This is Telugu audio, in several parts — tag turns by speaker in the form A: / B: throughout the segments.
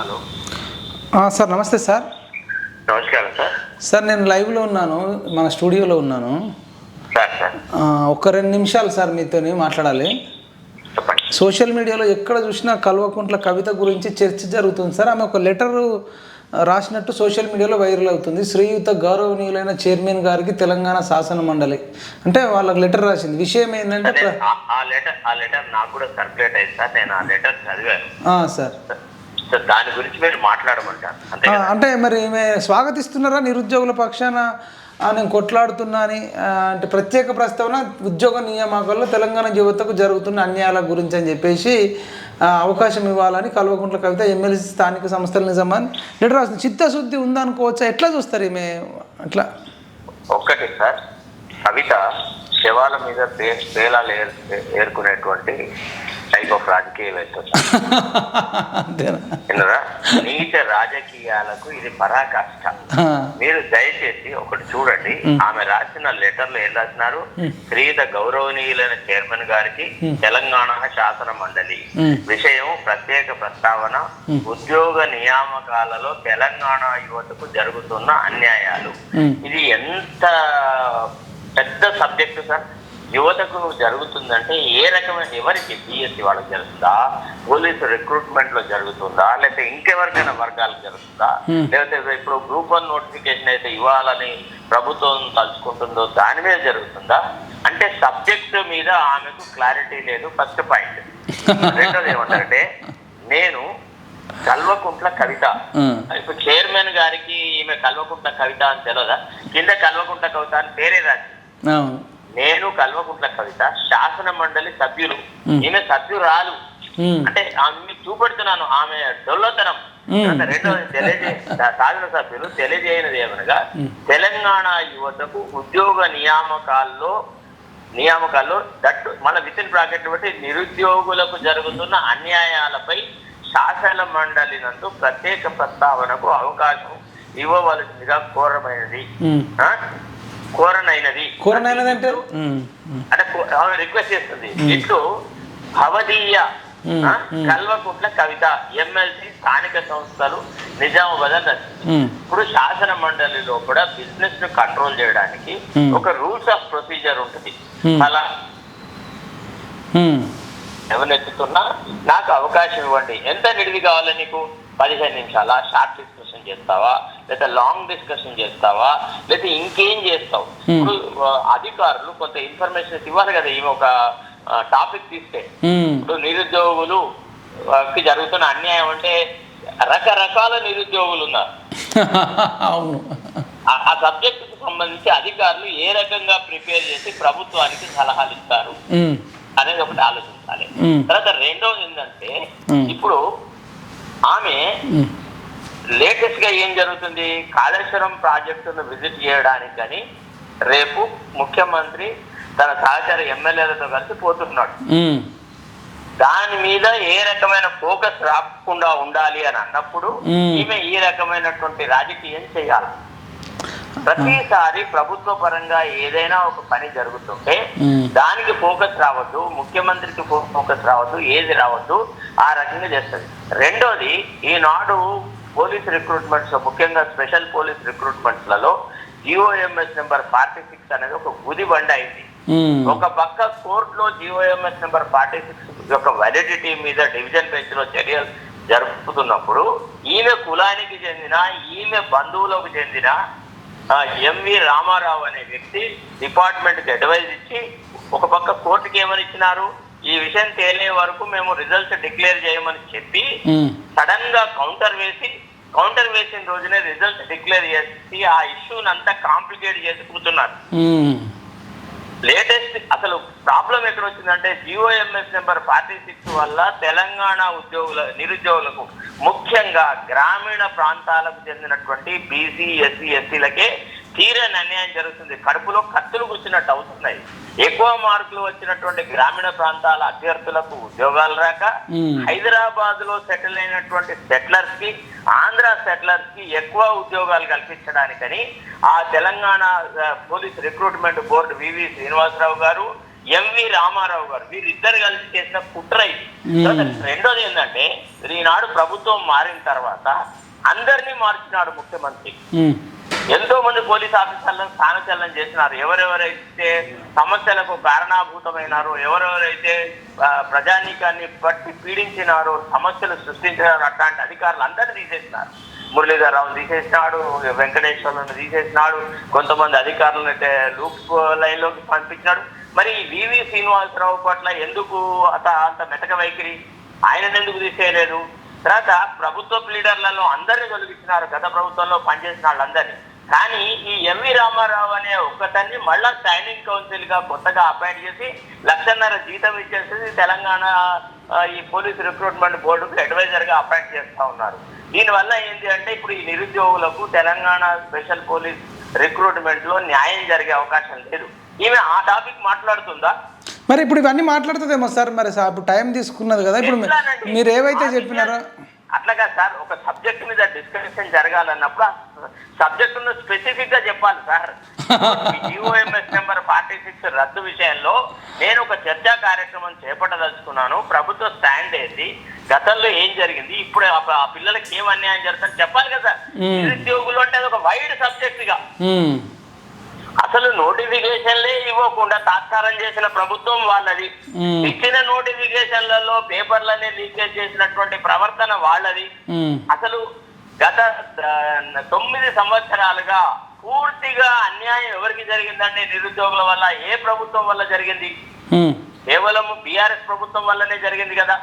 A: హలో.
B: సార్ నమస్తే సార్.
A: నమస్కారం సార్.
B: సార్ నేను లైవ్లో ఉన్నాను మన స్టూడియోలో ఉన్నాను. ఒక్క రెండు నిమిషాలు సార్ మీతోని మాట్లాడాలి. సోషల్ మీడియాలో ఎక్కడ చూసినా కల్వకుంట్ల కవిత గురించి చర్చ జరుగుతుంది సార్. ఆమె ఒక లెటర్ రాసినట్టు సోషల్ మీడియాలో వైరల్ అవుతుంది. శ్రీయుత గౌరవనీయులైన చైర్మన్ గారికి తెలంగాణ శాసన మండలి. అంటే వాళ్ళకి లెటర్ రాసింది. విషయం ఏంటంటే
A: ఆ- లెటర్ ఆ లెటర్ నాకు కూడా సర్క్యులేట్ అయింది సార్. నేను ఆ లెటర్ చదివాను.
B: సార్
A: సో దాని గురించి మీరు మాట్లాడమంటారు. అంతే?
B: అంటే మరి ఈమె స్వాగతిస్తున్నారా నిరుద్యోగుల పక్షాన? నేను కొట్లాడుతున్నా అని అంటే ప్రత్యేక ప్రస్తావన ఉద్యోగ నియామకాల్లో తెలంగాణ యువతకు జరుగుతున్న అన్యాయాల గురించి అని చెప్పేసి అవకాశం ఇవ్వాలని కల్వకుంట్ల కవిత ఎమ్మెల్సీ స్థానిక సంస్థల నిజమని లెటర్ రాస్తుంది చిత్తశుద్ధి ఉందనుకోవచ్చా? ఎట్లా చూస్తారు ఈమె? అట్లా.
A: ఒక్కటి సార్. కవిత శవాల మీద పేలాలు ఏర్ ఏరుకునేటువంటి టైప్ ఆఫ్ రాజకీయవేత్త విన్నరా? నీచ రాజకీయాలకు ఇది పరాకాష్ట. మీరు దయచేసి ఒకటి చూడండి. ఆమె రాసిన లెటర్లు ఏం రాసినారు? శ్రీయుత గౌరవనీయులైన చైర్మన్ గారికి తెలంగాణ శాసన మండలి. విషయం ప్రత్యేక ప్రస్తావన ఉద్యోగ నియామకాలలో తెలంగాణ యువతకు జరుగుతున్న అన్యాయాలు. ఇది ఎంత పెద్ద సబ్జెక్టు సార్? యువతకు జరుగుతుందంటే ఏ రకమైన ఎవరికి బిఎస్సి వాళ్ళకి జరుగుతుందా? పోలీసు రిక్రూట్మెంట్లో జరుగుతుందా? లేకపోతే ఇంకెవరికైనా వర్గాలకు జరుగుతుందా. లేకపోతే ఇప్పుడు గ్రూప్ వన్ నోటిఫికేషన్ అయితే ఇవ్వాలని ప్రభుత్వం తలుచుకుంటుందో దాని మీద జరుగుతుందా? అంటే సబ్జెక్ట్ మీద ఆమెకు క్లారిటీ లేదు ఫస్ట్ పాయింట్. రెండోది ఏమంటారంటే నేను కల్వకుంట్ల కవిత. ఇప్పుడు చైర్మన్ గారికి ఈమె కల్వకుంట్ల కవిత అని తెలియదా కింద కల్వకుంట్ల కవిత అని పేరే రాసి నేను కల్వకుంట్ల కవిత శాసన మండలి సభ్యులు. ఈమె సభ్యురాలు. అంటే ఆమె చూపెడుతున్నాను. ఆమె డొల్లతనం. తర్వాత రెండోది తెలియజే సాధన సభ్యులు తెలియజేయనిది ఏమనగా తెలంగాణ యువతకు ఉద్యోగ నియామకాల్లో నియామకాల్లో దట్టు మన విత్ ఇన్ బ్రాకెట్ బట్టి నిరుద్యోగులకు జరుగుతున్న అన్యాయాలపై శాసన మండలి నందు ప్రత్యేక ప్రస్తావనకు అవకాశం ఇవ్వవలసిందిగా కోరమైనది కోరనైనది.
B: ఉమ్,
A: అంటే కో- ఆమె రిక్వెస్ట్ చేస్తుంది. ఇట్లు భవదీయ కల్వకుంట్ల కవిత ఎమ్మెల్సీ స్థానిక సంస్థలు నిజామాబాద్ ఇప్పుడు శాసన మండలిలో కూడా బిజినెస్ను కంట్రోల్ చేయడానికి. ఒక రూల్స్ ఆఫ్ ప్రొసీజర్ ఉంటుంది. అలా ఎవరెత్తుతున్నా నాకు అవకాశం ఇవ్వండి. ఎంత నిడివి కావాలి నీకు? పదిహేను నిమిషాల? షార్ట్ డిస్కషన్ చేస్తావా? లేదా లాంగ్ డిస్కషన్ చేస్తావా? లేదా ఇంకేం చేస్తావు. ఇప్పుడు అధికారులు కొంత ఇన్ఫర్మేషన్ ఇవ్వాలి కదా ఈమె ఒక టాపిక్ తీస్తే. ఇప్పుడు నిరుద్యోగులు జరుగుతున్న అన్యాయం అంటే రకరకాల నిరుద్యోగులు ఉన్నారు.
B: అవును.
A: ఆ- సబ్జెక్ట్కు సంబంధించి అధికారులు ఏ రకంగా ప్రిపేర్ చేసి ప్రభుత్వానికి సలహాలు ఇస్తారు? అనేది ఒకటి ఆలోచించాలి. తర్వాత రెండోది ఏంటంటే. ఇప్పుడు ఆమె లేటెస్ట్గా ఏం జరుగుతుంది? కాళేశ్వరం ప్రాజెక్టును విజిట్ చేయడానికి అని రేపు ముఖ్యమంత్రి తన సహచర ఎమ్మెల్యేలతో కలిసి పోతున్నాడు. దాని మీద ఏ రకమైన ఫోకస్ రాకుండా ఉండాలి అని అన్నప్పుడు. ఈమె ఈ రకమైనటువంటి రాజకీయం చేయాలి. ప్రతిసారి ప్రభుత్వ పరంగా ఏదైనా ఒక పని జరుగుతుంటే. దానికి ఫోకస్ రావద్దు ముఖ్యమంత్రికి ఫోకస్ రావద్దు ఏది రావద్దు ఆ రకంగా చేస్తుంది. రెండోది ఈనాడు పోలీస్ రిక్రూట్మెంట్స్ ముఖ్యంగా స్పెషల్ పోలీస్ రిక్రూట్మెంట్స్లలో జిఓఎంఎస్ నెంబర్ ఫార్టీ సిక్స్ అనేది ఒక గుది బండి అయింది. ఒక పక్క కోర్టులో జిఓఎంఎస్ నెంబర్ ఫార్టీ సిక్స్ యొక్క వ్యాలిడిటీ మీద డివిజన్ బెంచ్లో చర్యలు జరుపుతున్నప్పుడు ఈమె కులానికి చెందిన ఈమె బంధువులకు చెందిన ఎంవి రామారావు అనే వ్యక్తి డిపార్ట్మెంట్కి అడ్వైజ్ ఇచ్చి ఒక పక్క కోర్టుకి ఏమని ఇచ్చినారు? ఈ విషయం తేలే వరకు మేము రిజల్ట్స్ డిక్లేర్ చేయమని చెప్పి సడన్గా కౌంటర్ వేసి కౌంటర్ వేసిన రోజునే రిజల్ట్ డిక్లేర్ చేసి ఆ ఇష్యూని అంతా కాంప్లికేట్ చేసి కూర్చున్నారు లేటెస్ట్ అసలు ప్రాబ్లం ఎక్కడ వచ్చిందంటే జిఓఎంఎస్ నెంబర్ ఫార్టీ సిక్స్ వల్ల తెలంగాణ ఉద్యోగుల నిరుద్యోగులకు ముఖ్యంగా గ్రామీణ ప్రాంతాలకు చెందినటువంటి బీసీ ఎస్సీ ఎస్సీలకే తీరని అన్యాయం జరుగుతుంది. కడుపులో కత్తులు కూర్చున్నట్టు అవుతున్నాయి. ఎక్కువ మార్కులు వచ్చినటువంటి గ్రామీణ ప్రాంతాల అభ్యర్థులకు ఉద్యోగాలు రాక హైదరాబాద్లో సెటిల్ అయినటువంటి సెటిలర్స్కి ఆంధ్ర సెటిలర్స్కి ఎక్కువ ఉద్యోగాలు కల్పించడానికని ఆ Telangana police recruitment board VV Srinivasarao గారు ఎంవి రామారావు గారు వీరిద్దరు కలిసి చేసిన కుట్ర ఇది. రెండోది ఏంటంటే ఈనాడు ప్రభుత్వం మారిన తర్వాత అందరినీ మార్చినాడు ముఖ్యమంత్రి. ఎంతో మంది పోలీస్ ఆఫీసర్లను స్థానచలనం చేసినారు. ఎవరెవరైతే సమస్యలకు కారణాభూతమైనారో ఎవరెవరైతే ప్రజానీకాన్ని బట్టి పీడించినారో సమస్యలు సృష్టించినారో అట్లాంటి అధికారులు అందరినీ తీసేసినారు. మురళీధరరావు తీసేసినాడు వెంకటేశ్వర్లను తీసేసినాడు కొంతమంది అధికారులను అయితే లూప్ లైన్లోకి పంపించినాడు. మరి వివి శ్రీనివాసరావు పట్ల ఎందుకు అత అంత మెతక వైఖరి? ఆయన ఎందుకు తీసేయలేదు? తర్వాత ప్రభుత్వ లీడర్లలో అందరినీ తొలగించినారు గత ప్రభుత్వంలో పనిచేసిన వాళ్ళందరినీ. కానీ ఈ ఎంవి రామారావు అనే ఒక్కతన్ని మళ్ళా స్టాండింగ్ కౌన్సిల్గా కొత్తగా అపాయింట్ చేసి లక్షన్నర జీతం ఇచ్చేసి తెలంగాణ ఈ పోలీస్ రిక్రూట్మెంట్ బోర్డుకు అడ్వైజర్గా అపాయింట్ చేస్తా ఉన్నారు. దీనివల్ల ఏంటి అంటే ఇప్పుడు ఈ నిరుద్యోగులకు తెలంగాణ స్పెషల్ పోలీస్ రిక్రూట్మెంట్లో న్యాయం జరిగే అవకాశం లేదు. ఈమె ఆ టాపిక్ మాట్లాడుతుందా?
B: మరి ఇప్పుడు ఇవన్నీ మాట్లాడుతుందేమో సార్ మరి సార్ ఇప్పుడు టైం తీసుకున్నది కదా. ఇప్పుడు? మీరు ఏవైతే చెప్పినారో
A: అట్లాగా సార్ ఒక సబ్జెక్ట్ మీద డిస్కషన్ జరగాలన్నప్పుడు సబ్జెక్ట్ను స్పెసిఫిక్గా చెప్పాలి sir GOMS number forty six రద్దు విషయంలో నేను ఒక చర్చా కార్యక్రమం చేపట్టదలుచుకున్నాను. ప్రభుత్వ స్టాండ్ వేసి గతంలో ఏం జరిగింది ఇప్పుడు ఆ- పిల్లలకి ఏం అన్యాయం జరుగుతుంది చెప్పాలి కదా. నిరుద్యోగులు అంటే ఒక వైడ్
B: సబ్జెక్ట్గా.
A: అసలు నోటిఫికేషన్లే ఇవ్వకుండా తాత్కారం చేసిన ప్రభుత్వం వాళ్ళది. ఇచ్చిన నోటిఫికేషన్లలో పేపర్లనే లీకేజ్ చేసినటువంటి ప్రవర్తన వాళ్ళది. అసలు గత తొమ్మిది సంవత్సరాలుగా పూర్తిగా అన్యాయం ఎవరికి జరిగిందండి? నిరుద్యోగుల వల్ల ఏ ప్రభుత్వం వల్ల జరిగింది? కేవలం బీఆర్ఎస్ ప్రభుత్వం వల్లనే జరిగింది కదా?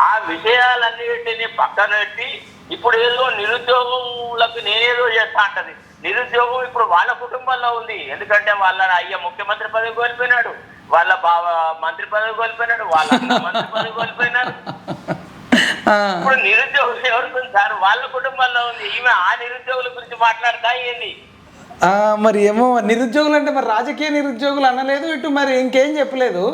A: ఆ విషయాలన్నిటిని పక్కన పెట్టి ఇప్పుడు ఏదో నిరుద్యోగులకు నేనేదో చేస్తా అంటది. నిరుద్యోగం ఇప్పుడు వాళ్ళ కుటుంబంలో ఉంది. ఎందుకంటే వాళ్ళ అయ్య ముఖ్యమంత్రి పదవి కోల్పోయినాడు. వాళ్ళ బావ మంత్రి పదవి కోల్పోయినాడు. వాళ్ళ మంత్రి పదవి కోల్పోయినాడు
B: ఆ,
A: ఇప్పుడు నిరుద్యోగులు ఎవరికి ఉంది సార్? వాళ్ళ కుటుంబంలో ఉంది. ఈమె ఆ నిరుద్యోగుల గురించి మాట్లాడతా ఏంది?
B: ఆ, మరి ఏమో నిరుద్యోగులు అంటే మరి రాజకీయ నిరుద్యోగులు అనలేదు ఇటు మరి ఇంకేం చెప్పలేదు.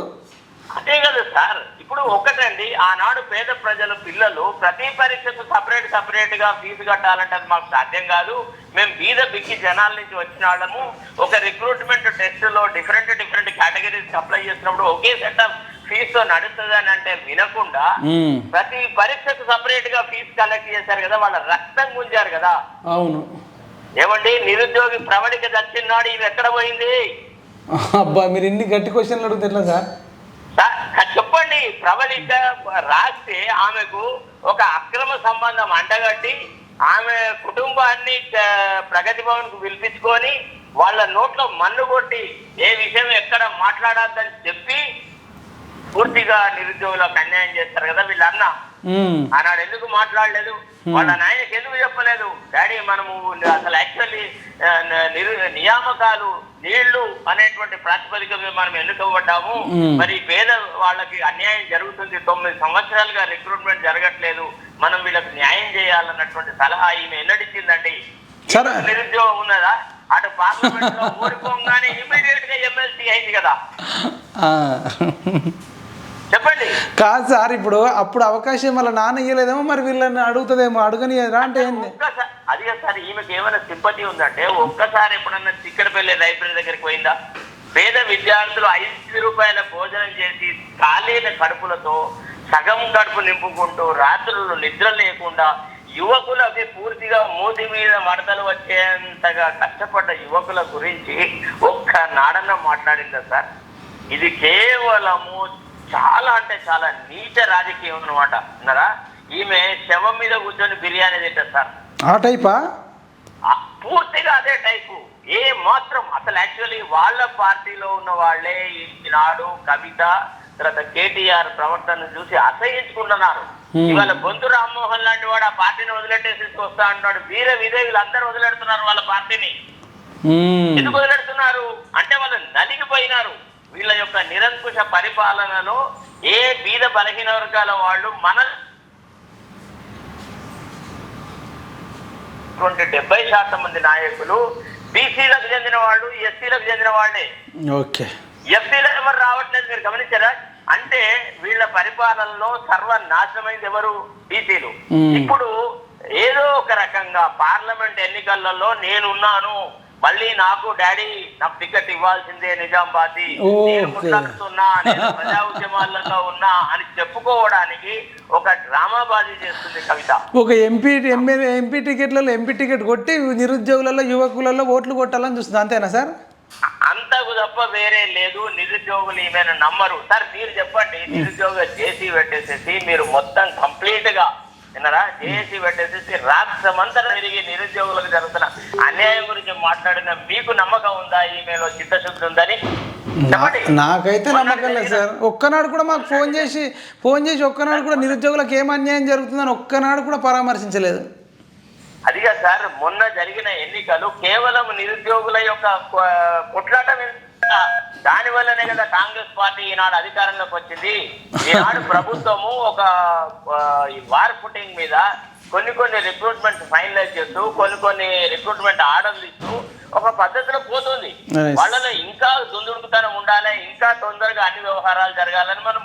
A: అదే కదా సార్. ఇప్పుడు ఒకటండి ఆనాడు పేద ప్రజలు పిల్లలు ప్రతి పరీక్షకు సపరేట్ సపరేట్గా ఫీజు కట్టాలంటే అది మాకు సాధ్యం కాదు. మేము బీద బిక్కి జనాల నుంచి వచ్చిన వాళ్ళము. ఒక రిక్రూట్మెంట్ టెస్ట్లో డిఫరెంట్ డిఫరెంట్ కేటగిరీస్ అప్లై చేసినప్పుడు ఒకే సెట్ ఆఫ్ ఫీజుతో నడుస్తుంది అని అంటే వినకుండా ప్రతి పరీక్షకు సపరేట్గా ఫీజు కలెక్ట్ చేశారు కదా వాళ్ళ రక్తం గుంజారు కదా.
B: అవును.
A: ఏమండి? నిరుద్యోగి ప్రవళిక దచ్చిన్నాడు ఇవి ఎక్కడ పోయింది?
B: అబ్బా మీరు ఇన్ని గట్టి క్వశ్చన్లు అడుగుతారు ఎట్లా సార్?
A: చెప్పండి. ప్రబలిక రాస్తే ఆమెకు ఒక అక్రమ సంబంధం అంటగట్టి ఆమె కుటుంబాన్ని ప్రగతి భవన్కు పిలిపించుకొని వాళ్ళ నోట్లో మన్ను కొట్టి ఏ విషయం ఎక్కడ మాట్లాడద్దని చెప్పి పూర్తిగా నిరుద్యోగులకు అన్యాయం చేస్తారు కదా వీళ్ళన్న.
B: ఉమ్,
A: ఆనాడు ఎందుకు మాట్లాడలేదు? వాళ్ళ నాయనకి ఎందుకు చెప్పలేదు? డాడీ మనము అసలు యాక్చువల్లీ నిరు నియామకాలు నీళ్ళు అనేటువంటి ప్రాతిపదిక మీద మనం ఎన్నుకోబడ్డాము. మరి పేద వాళ్ళకి అన్యాయం జరుగుతుంది. తొమ్మిది సంవత్సరాలుగా రిక్రూట్మెంట్ జరగట్లేదు. మనం వీళ్ళకి న్యాయం చేయాలన్నటువంటి సలహా ఈమె ఎన్నడిచ్చిందండి. నిరుద్యోగం ఉన్నదా? అటు పార్లమెంట్లో ఓడిపోగానే ఇమీడియట్గా ఎమ్మెల్సీ అయింది కదా. చెప్పండి.
B: కాదు సార్ ఇప్పుడు అప్పుడు అవకాశం వాళ్ళ నాన్న ఇయ్యలేదేమో మరి వీళ్ళని అడుగుతుందేమో అడగనియరా అంటే ఏంది?
A: అది సార్ ఈమెకి ఏమైనా సింపతి ఉందంటే ఒక్కసారి ఎప్పుడన్నా చిక్కడపల్లి లైబ్రరీ దగ్గరికి పోయిందా? పేద విద్యార్థులు ఐదు రూపాయల భోజనం చేసి ఖాళీల కడుపులతో సగం కడుపు నింపుకుంటూ రాత్రులు నిద్ర లేకుండా యువకులకి పూర్తిగా మూతి మీద మడతలు వచ్చేంతగా కష్టపడ్డ యువకుల గురించి ఒక్క నాడన్న మాట్లాడిందా సార్? ఇది కేవలము చాలా అంటే చాలా నీచ రాజకీయం అన్నమాట. అన్నారా ఈమె శవం మీద కూర్చొని బిర్యానీ తింటారు సార్.
B: ఆ టైపా?
A: పూర్తిగా అదే టైపు. ఏ మాత్రం అసలు యాక్చువల్లీ వాళ్ళ పార్టీలో ఉన్న వాళ్ళే ఈనాడు కవిత తర్వాత కేటీఆర్ ప్రవర్తన చూసి అసహించుకుంటున్నారు. ఇవాళ బొంతు రామ్మోహన్ లాంటి వాడు ఆ పార్టీని వదిలేటేసి వస్తా అంటున్నాడు. వీర విధేయులు అందరూ వదిలేడుతున్నారు వాళ్ళ పార్టీని. ఎందుకు వదిలేడుతున్నారు? అంటే వాళ్ళు నలిగిపోయినారు. వీళ్ళ యొక్క నిరంకుశ పరిపాలనలో ఏ బీద బలహీన వర్గాల వాళ్ళు మన డెబ్బై శాతం మంది నాయకులు బీసీలకు చెందిన వాళ్ళు ఎస్సీలకు చెందిన వాళ్ళే.
B: ఓకే.
A: ఎస్సీలు ఎవరు రావట్లేదు మీరు గమనించారా? అంటే వీళ్ళ పరిపాలనలో సర్వనాశనమైంది ఎవరు? బీసీలు. ఇప్పుడు ఏదో ఒక రకంగా పార్లమెంట్ ఎన్నికలలో నేనున్నాను మళ్ళీ నాకు డాడీ నాకు టికెట్ ఇవ్వాల్సిందే నిజామాబాద్. నేను ముట్లాడుతున్నా నేను ప్రజా ఉద్యమాలలో ఉన్నా అని చెప్పుకోవడానికి ఒక డ్రామాబాజీ చేస్తుంది కవిత.
B: ఒక ఎంపీ ఎమ్మెల్యే ఎంపీ టికెట్లలో ఎంపీ టికెట్ కొట్టి నిరుద్యోగులలో యువకులలో ఓట్లు కొట్టాలని చూస్తుంది. అంతేనా సార్?
A: అంతకు తప్ప వేరే లేదు. నిరుద్యోగులు ఈమెను నమ్మరు. సార్ మీరు చెప్పండి. నిరుద్యోగ జేసీ పెట్టేసేసి మీరు మొత్తం కంప్లీట్గా విన్నారా? జేసీ పెట్టేసేసి రాష్ట్రమంతా తిరిగి నిరుద్యోగులకు జరుగుతున్న అన్యాయం గురించి మాట్లాడిన మీకు నమ్మకం ఉందా? ఈమెలో చిత్తశుద్ధి ఉందని.
B: నాకైతే నమ్మకం లేదు సార్. ఒక్కనాడు కూడా మాకు ఫోన్ చేసి ఫోన్ చేసి ఒక్కనాడు కూడా నిరుద్యోగులకు ఏం అన్యాయం జరుగుతుందని ఒక్కనాడు కూడా పరామర్శించలేదు.
A: అదిగా సార్ మొన్న జరిగిన ఎన్నికలు కేవలం నిరుద్యోగుల యొక్క కొట్లాట మీద దాని వల్లనే కదా కాంగ్రెస్ పార్టీ ఈనాడు అధికారంలోకి వచ్చింది. ఈనాడు ప్రభుత్వము ఒక వార్ ఫుటింగ్ మీద కొన్ని కొన్ని రిక్రూట్మెంట్ ఫైనలైజ్ చేస్తూ కొన్ని కొన్ని రిక్రూట్మెంట్ ఆర్డర్లు ఇస్తూ ఒక పద్ధతిలో పోతుంది. వాళ్ళలో ఇంకా దుందుడుకుతనం ఉండాలి ఇంకా తొందరగా అన్ని వ్యవహారాలు జరగాలని మనం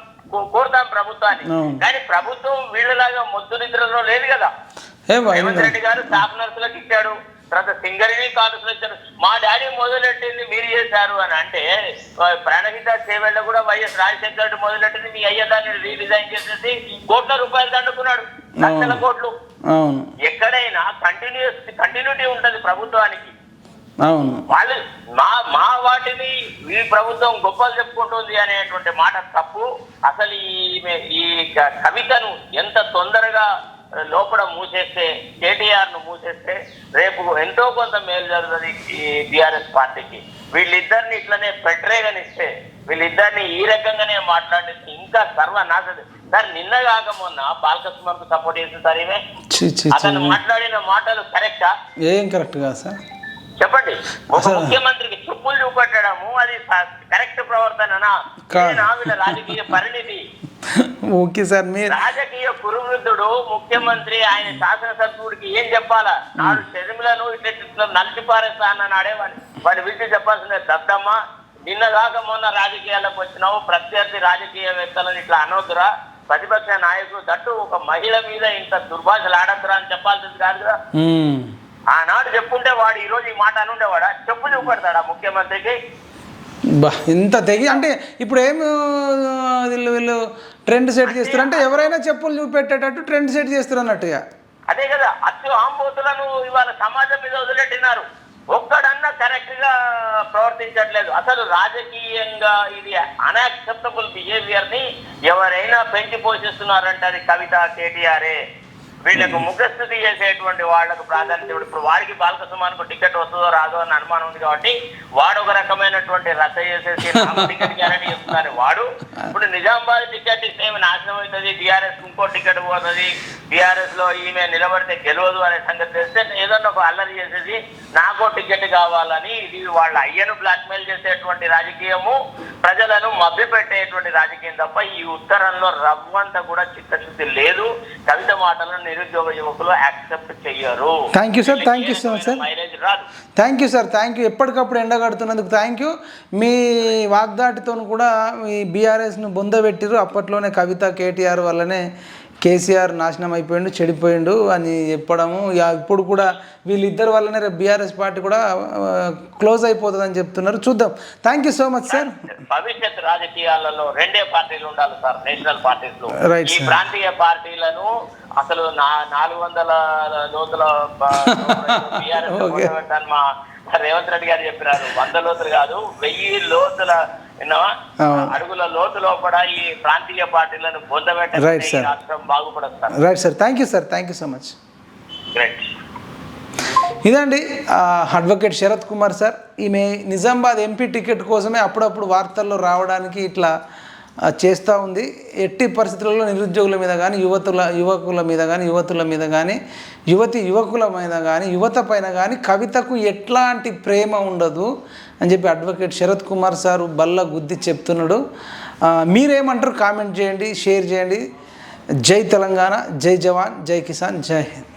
A: కోరుతాం ప్రభుత్వాన్ని. కానీ ప్రభుత్వం వీళ్ళలాగా మొద్దు నిద్రలో లేదు కదా. రేవంత్ రెడ్డి గారు స్టాఫ్ నర్సులకు ఇచ్చాడు. తర్వాత సింగరిని కాల్సులు ఇచ్చారు మా డాడీ మొదలెట్టింది మీరు చేశారు అని అంటే ప్రాణహిత సేవల్లో కూడా వైఎస్ రాజశేఖర రెడ్డి మొదలెట్టింది మీ అయ్య దాన్ని రీడిజైన్ చేసేసి కోట్ల రూపాయలు దండుకున్నాడు. లక్షల. కోట్లు. ఎక్కడైనా కంటిన్యూస్ కంటిన్యూటీ ఉంటది ప్రభుత్వానికి.
B: అవును.
A: వాళ్ళు మా మా వాటిని ఈ ప్రభుత్వం గొప్పలు చెప్పుకుంటుంది అనేటువంటి మాట తప్పు. అసలు ఈ కవితను ఎంత తొందరగా లోపల మూసేస్తే కేటీఆర్ను మూసేస్తే రేపు ఎంతో కొంత మేలు జరుగుతుంది ఈ టిఆర్ఎస్ పార్టీకి. వీళ్ళిద్దరిని ఇట్లనే పెట్టరేగనిస్తే వీళ్ళిద్దరిని ఈ రకంగానే మాట్లాడిస్తే ఇంకా సర్వనాశ సార్ నిన్న కాక మొన్న బాలకృష్ణకు సపోర్ట్ చేసిన సార్
B: చి
A: అతను మాట్లాడిన మాటలు కరెక్టా?
B: ఏం కరెక్ట్ కాదు సార్.
A: చెప్పండి. ఒక ముఖ్యమంత్రికి చెప్పులు చూపెట్టడము అది కరెక్ట్ ప్రవర్తననా? వీళ్ళ రాజకీయ పరిణితి.
B: ఓకే సార్ మీరు
A: రాజకీయ కురువృద్ధుడు ముఖ్యమంత్రి ఆయన శాసనసభ్యుడికి ఏం చెప్పాలా? నాడు షర్మిలను ఇట్లా నలిచి పారేస్తా అన్నాడే వాడి వాడి విషయం చెప్పాల్సిన దద్దమ్మ నిన్న దాకా మొన్న రాజకీయాలకు వచ్చినావు ప్రత్యర్థి రాజకీయవేత్తలను ఇట్లా అనొద్దురా. ప్రతిపక్ష నాయకుడు దట్టు ఒక మహిళ మీద ఇంత దుర్భాషలు ఆడద్దురా అని చెప్పాల్సింది కాదు కదా
B: మ్మ్.
A: ఆనాడు చెప్పుంటే వాడు ఈ రోజు ఈ మాట అనుండేవాడా? చెప్పు చూపెడతాడా ముఖ్యమంత్రికి?
B: ఇంత తెగి అంటే ఇప్పుడు ఏం వీళ్ళు వీళ్ళు ట్రెండ్ సెట్ చేస్తారు. అంటే ఎవరైనా చెప్పులు చూపెట్టేటట్టు ట్రెండ్ సెట్ చేస్తారు అన్నట్టుగా
A: అదే కదా అచ్చు ఆంబోతులను ఇవాళ సమాజం మీద వదిలేట్టున్నారు ఒక్కడన్నా కరెక్ట్గా ప్రవర్తించట్లేదు. అసలు రాజకీయంగా ఇది అన్యాక్సెప్టబుల్ బిహేవియర్ని ఎవరైనా పెంచి పోషిస్తున్నారంటే అది కవిత కేటీఆర్ఏ వీళ్ళకు ముఖస్థుతి చేసేటువంటి వాళ్ళకు ప్రాధాన్యత ఇవ్వడు. ఇప్పుడు వాడికి బాలకసుమానికి టికెట్ వస్తుందో రాదో అని అనుమానం ఉంది కాబట్టి వాడు ఒక రకమైనటువంటి రద్ద చేసేసి టికెట్ గ్యారంటీ ఇస్తున్నారు వాడు ఇప్పుడు నిజామాబాద్ టికెట్ ఇస్తే ఏమి నాశనం అవుతుంది? టిఆర్ఎస్ ఇంకో టికెట్ పోతుంది. టిఆర్ఎస్లో ఈమె నిలబడితే గెలవదు అనే సంగతి తెలిస్తే ఏదన్నా ఒక అల్లరి చేసేసి నాకో టికెట్ కావాలని ఇది వాళ్ళ అయ్యను బ్లాక్మెయిల్ చేసేటువంటి రాజకీయము. ప్రజలను మభ్యపెట్టేటువంటి రాజకీయం తప్ప ఈ ఉత్తరంలో రవ్వంతా కూడా చిత్తశుద్ధి లేదు. కవిత మాటలను నిరుద్యోగ యువకులు యాక్సెప్ట్ చెయ్యరు.
B: Thank you, sir. Thank you so much, sir.
A: Mileage రాదు.
B: Thank you sir thank you ఎప్పటికప్పుడు ఎండగడుతున్నందుకు థ్యాంక్ యూ మీ వాగ్దాటితో కూడా మీ బీఆర్ఎస్ను బొందబెట్టిరు అప్పట్లోనే కవిత కేటీఆర్ వల్లనే కేసీఆర్ నాశనం అయిపోయిండు చెడిపోయిండు అని చెప్పడము. ఇప్పుడు కూడా వీళ్ళిద్దరి వల్లనే రేపు బీఆర్ఎస్ పార్టీ కూడా క్లోజ్ అయిపోతుందని చెప్తున్నారు. చూద్దాం. Thank you so much sir
A: భవిష్యత్ రాజకీయాలలో రెండే పార్టీలు ఉండాలి సార్ నేషనల్ పార్టీస్లో.
B: Right,
A: ఈ
B: sir.
A: ప్రాంతీయ పార్టీలను అసలు నాలుగు వందల లోతుల బీఆర్ఎస్ రేవంత్ రెడ్డి గారు చెప్పినారు. వంద లోతులు కాదు వెయ్యి లోతుల విన్నావా. అడుగుల ఈ ప్రాంతీయ పార్టీలను పొందబెట్టే. రాష్ట్రం బాగుపడదు sir
B: right sir thank you sir thank you so much
A: great
B: ఇదండి అడ్వకేట్ శరత్ కుమార్ సార్ ఈమె నిజామాబాద్ ఎంపీ టికెట్ కోసమే అప్పుడప్పుడు వార్తల్లో రావడానికి ఇట్లా చేస్తూ ఉంది. ఎట్టి పరిస్థితులలో నిరుద్యోగుల మీద కానీ యువతుల యువకుల మీద కానీ యువతుల మీద కానీ యువతి యువకుల మీద కానీ యువత పైన కానీ కవితకు ఎట్లాంటి ప్రేమ ఉండదు. అని చెప్పి అడ్వకేట్ శరత్ కుమార్ సారు బల్ల గుద్ది చెప్తున్నాడు. మీరేమంటారు? కామెంట్ చేయండి షేర్ చేయండి. జై తెలంగాణ జై జవాన్ జై కిసాన్ జై హింద్.